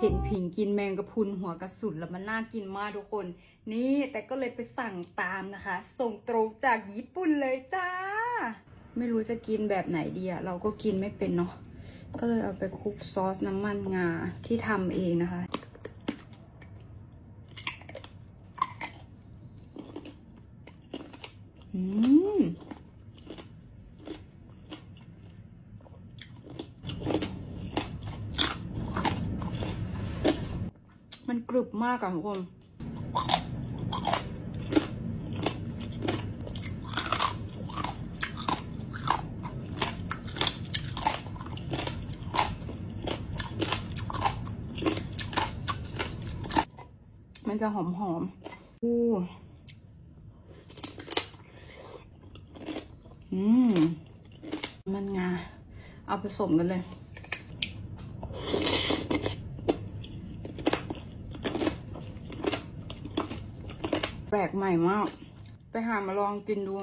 เห็นผิงกินแมงกะพุนหัวกระสุนแล้วมันน่ากินมากทุกคน นี่แต่ก็เลยไปสั่งตามนะคะ ส่งตรงจากญี่ปุ่นเลยจ้า ไม่รู้จะกินแบบไหนดีอะเราก็กินไม่เป็นเนาะก็เลยเอาไปคลุกซอสน้ำมันงาที่ทำเองนะคะอืม มันกรึบมากอะทุกคนมันจะหอมหอมๆอู้อืม มันงา เอาผสมกันเลย ปลกใหม่มาก ไปหามาลองกินดู